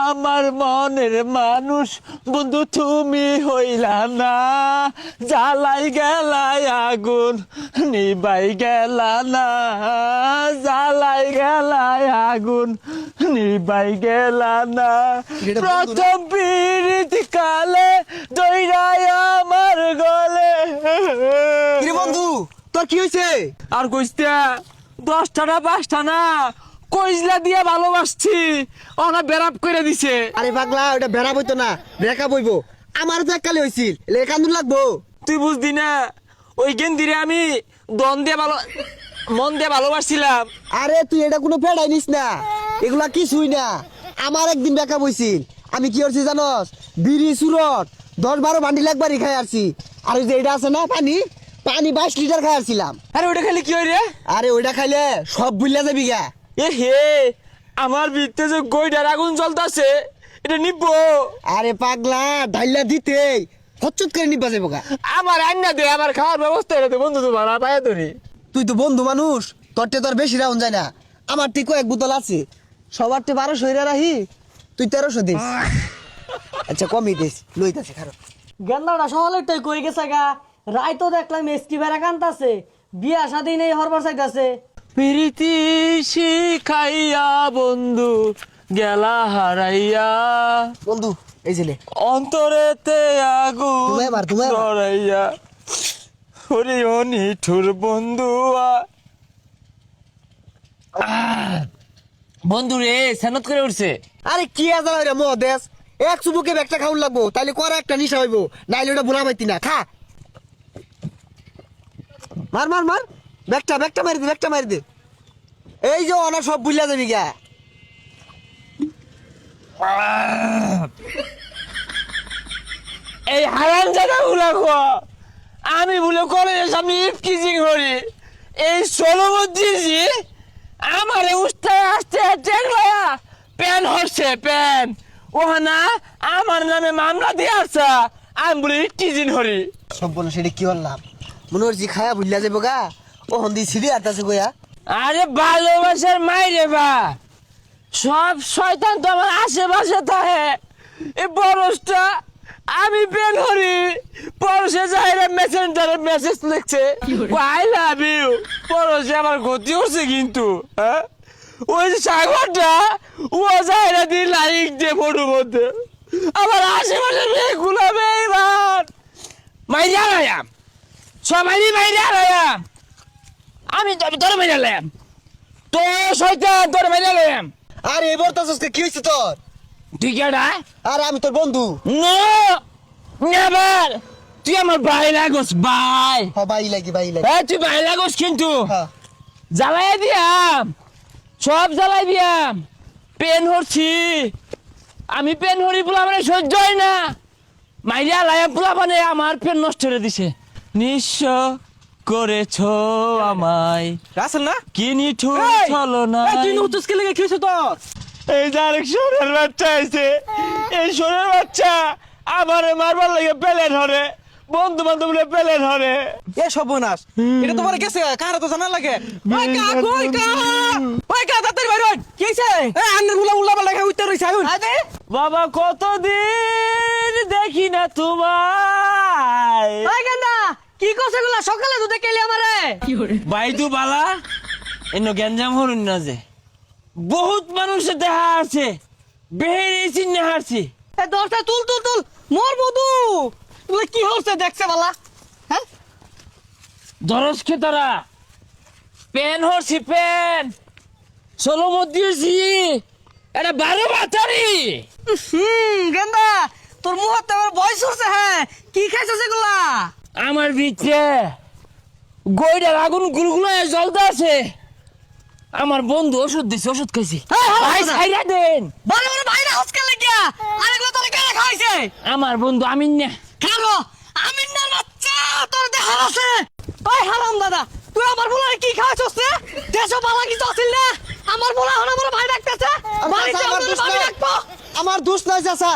আমার মনের মানুষ বন্ধু তুমি হইলা না। জ্বালাই গেলাই আগুন নিবাই গেলা না। জ্বালাই গেলাই আগুন নিবাই গেলা না? প্রথম পীড়িত কালে দৈরাই আমার গলে। বন্ধু তোর কি হয়েছে আর কইস্তা দশটা না পাঁচটা না কইজলা দিয়ে ভালোবাসছি। ওনা বেরাপ করে দিছে। আরে পাগলা ওটা বেড়া বইতো না। রেখা বইবো আমার তো এককালে হয়েছিল লেখান্দুর লাগবো। তুই বুঝদি না ওই গেন্দিরে আমি দন দিয়ে ভালো মন দিয়ে ভালোবাসছিলাম। আরে তুই এটা কোনো ফেড়াই নিস না। এগুলা কিছুই না। আমার একদিন বেকা বইছিল আমি কি করছি জানস? বিড়ি সুরট দশ বারো বান্ডিল একবারই খাই আসছি আর ওই যে এটা আছে না পানি? পানি বাইশ লিটার খাই আসছিলাম আরে ওটা খাইলে কি হয় রে? আরে ওইটা খাইলে সব বুঝলা যাবি গা। এ হে আমার ভিতরে যে গইটার আগুন জ্বলতাছে এটা নিব। আরে পাগলা ঢাইলা দিতে হচ্চত করে নিবা যাব গা। আমার আন্না দে আমার খাওয়ার ব্যবস্থা এটা তো বন্ধু তো ভাড়া পায় ধরি। তুই তো বন্ধু মানুষ তোরটে তোর বেশি রাউন যায় না। আমার ঠিক এক বোতল আছে সবার টে বারোশো হইরা রাহি তুই তেরোশো দিস। আচ্ছা কমই দিস লইতাছে খারাপ গেন্দাটা কই গেছে গা? রাই তো দেখলাম এসটি বেড়া কান্তাছে বিয়া শাদি নেই হরবার চাইতাছে। প্রীতি শিখাইয়া বন্ধু গেলা হারাইয়া। বন্ধু এই ছেলে অন্তরেতে আগুন তুমি এবার, তুমি এবার। ধরাইয়া। হরি হনি ঠুর বন্ধু বন্ধু রে সেনত করে উঠছে। আরে কি আজার হইরা মহাদেশ এক চুবুকে ব্যাগটা খাউন লাগবো তাইলে করা একটা নিশা হইব। নাইলে ওটা পাইতি না খা। মার মার মার। ব্যাগটা ব্যাগটা মারি দে ব্যাগটা মারি দে। এই যে অনা সব বুঝলা যাবি গা। এই হারাম জায়গা গুলা আমি বলে কলেজের সামনে কিজিং করি। এই ষোলবদ্রিজি আমারে উস্তায় আসতে টেকলায়া প্যান হচ্ছে প্যান। ওহানা আমার নামে মামলা দিয়ে আসা আমি বলে কিজিং হরি সব বলো সেটা কি হলাম মনে হচ্ছে খায়া বুঝলা যাব গা। ও হন্দি সিঁড়ি আতাছে গোয়া? আরে ভালোবাসার মাইরে বা। সব শয়তান তো আমার আশেপাশে থাকে। এই বরসটা আমি বের করি। পরশে যাইরে মেসেঞ্জারে মেসেজ লিখছে আই লাভ ইউ পরশে আমার ক্ষতি হচ্ছে কিন্তু হ্যাঁ? ওই যে সাগরটা ও যাইরে দি লাইক দিয়ে ফটোর মধ্যে আমার আশেপাশে মেয়ে গুলাবে এবার মাইরা লায়াম সবাই মাইরা লায়াম আমি তো- তোর মেরে লেম তো শয়তান তোর মেরে লেম আরে এবার তো কি হয়েছে তোর? তুই কেডা আরে আমি তোর বন্ধু। নো! নেভার! তুই আমার ভাই লাগোস ভাই। হ বাই লাগি বাই লাগি। হ্যাঁ তুই ভাই লাগোস কিন্তু। জ্বালাই দিয়াম। সব জ্বালাই দিয়াম। পেন হরছি। আমি পেন হরি পোলা মানে সহ্য হয় না। মাইরিয়া লায়া পোলা মানে আমার পেন নষ্ট করে দিছে। নিঃস্ব। করেছ আমায়। রাসেল না? কি নিঠুর চলো না এই, তুই নুতুসকে লেগে কি হয়েছে তোর এই যে আরেক সোনার বাচ্চা আছে এই সোনার বাচ্চা আমার মারবার লাগে পেলেন হরে। বন্ধু বান্ধব পেলেন হরে। এ সর্বনাশ। এটা তোমার গেছে কার তো জানা লাগে? ওই কা কই কা? ওই কা তাড়াতাড়ি বাইর হই কি হইছে এ আন্নেরগুলা উল্লা পাল্লা খাই উঠতে রইছে আইন বাবা কতদিন দেখি না তোমায়। ওই গেন্দা কি করছে গুলা সকালে তো দেখেলি আমারে। বাইদু বালা এন্ন গ্যাঞ্জাম হরুন না যে। বহুত মানুষের দেখা আছে বেহেরে চিন্নে হারছি। এ দরজা তুল তুল তুল। মোর বধু। তুই কি হচ্ছে দেখছে বালা? হ্যাঁ? দরজ খেতারা পেন হরছি পেন। ষোলো মধ্যে এটা বারো বাতারি। হুম গেন্দা তোর মুহূর্তে আমার বয়স হচ্ছে হ্যাঁ। কি খাইছে সেগুলা? আমার ভিতরে গইডার আগুন গুলগুলো জ্বলতে আছে। আমার বন্ধু ওষুধ দিছে ওষুধ খাইছি। হ্যাঁ, হ্যাঁ, ভাই। ছাইরা দেন। বড় বড় ভাইরা হসকে লাগিয়া। আরেগুলো তোর কেন খাইছে আমার বন্ধু আমি না। খালো আমি না বাচ্চা তোর দেখা আছে। ওই হারাম দাদা তুই আমার বলে কি খাওয়াছস রে? দেশ বালা কিছু আছিল না আমার বলা হন আমার ভাই ডাকতেছে। আমার দোষ নাই। আমার দোষ নাই চাচা।